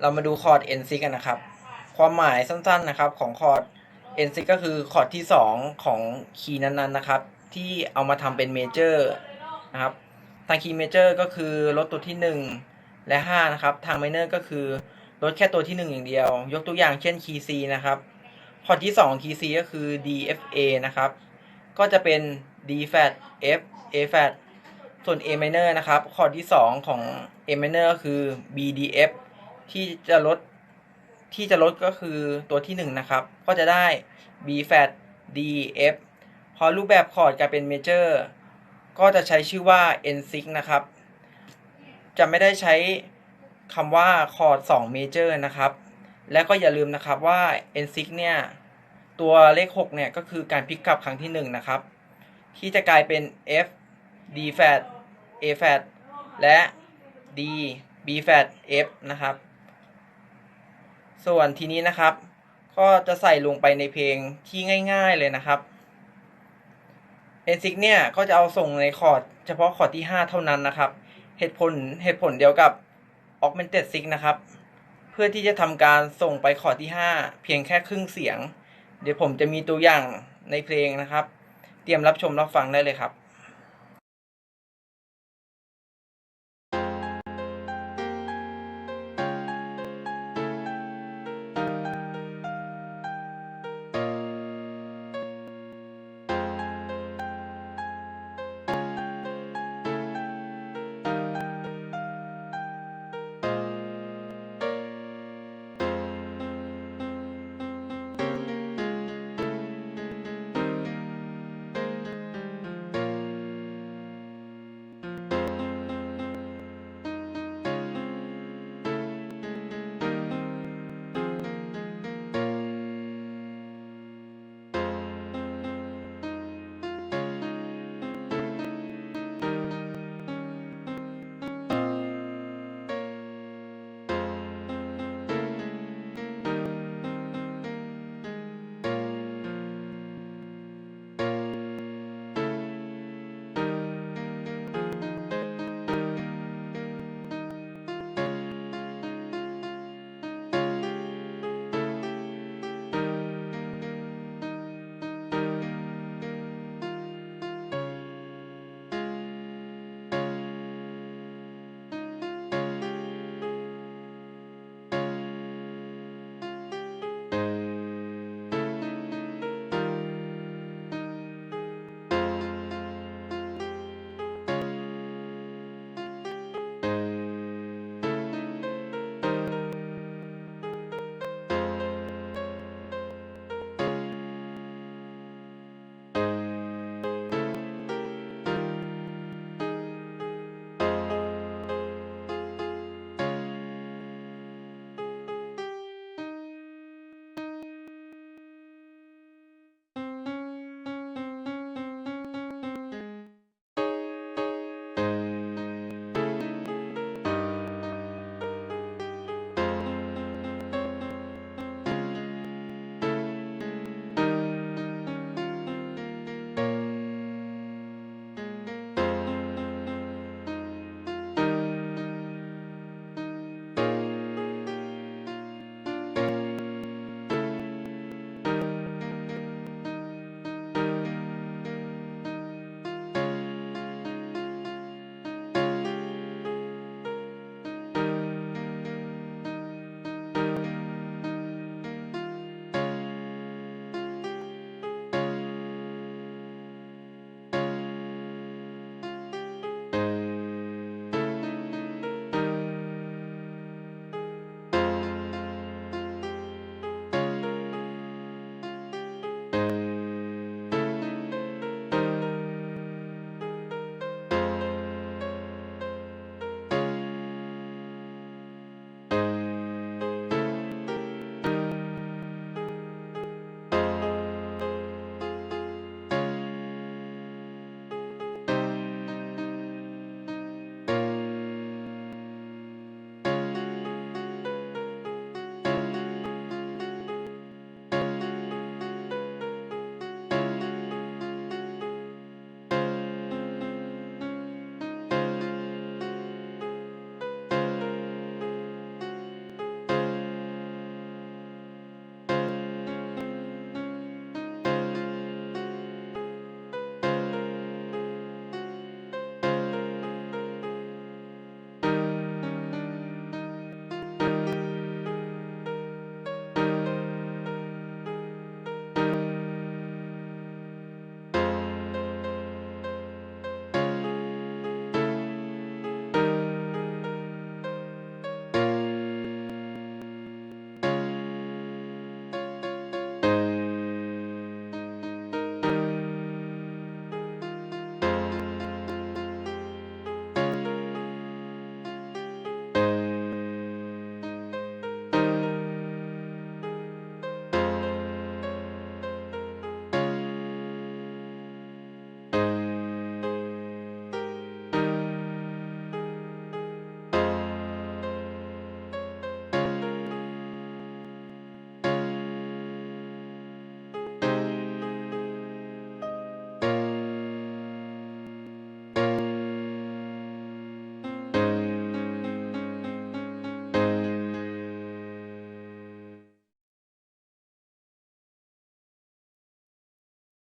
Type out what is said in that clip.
เรามาดูคอร์ด N6 กันนะครับ ความหมายสั้นๆนะครับของคอร์ด N6 ก็คือคอร์ดที่ 2 ของคีย์นั้นๆนะครับ ที่เอามาทำเป็นเมเจอร์นะครับ ทางคีย์เมเจอร์ก็คือลดตัวที่ 1 และ 5 นะครับ ทางไมเนอร์ก็คือลดแค่ตัวที่ 1 อย่างเดียว ยกตัวอย่างเช่นคีย์ C นะครับ คอร์ดที่ 2 คีย์ C ก็คือ D F A นะครับ ก็จะเป็น D flat F A flat ส่วน A minor นะครับ คอร์ดที่ 2 ของ A minor ก็คือ B D F ที่จะลดที่จะลดก็คือตัวที่ 1 นะครับ ก็จะได้ B flat D F พอรูปแบบคอร์ดกลายเป็น major ก็จะใช้ชื่อว่า N6 นะครับ จะไม่ได้ใช้คำว่าคอร์ด2 major นะครับ และก็อย่าลืมนะครับว่า N6 เนี่ย ตัวเลข 6 เนี่ย ก็คือการพลิกกลับครั้งที่ 1 นะครับ ที่จะกลายเป็น F D flat A flat และ D B flat F นะครับ ส่วนทีนี้นะครับ ก็จะใส่ลงไปในเพลงที่ง่ายๆเลยนะครับ N6 เนี่ยก็จะเอาส่งในคอร์ดเฉพาะคอร์ดที่ 5 เท่านั้นนะครับ เหตุผลเหตุผลเดียวกับ Augmented 6นะครับ เพื่อที่จะทำการส่งไปคอร์ดที่ 5 เพียงแค่ครึ่งเสียง เดี๋ยวผมจะมีตัวอย่างในเพลงนะครับ เตรียมรับชมรับฟังได้เลยครับ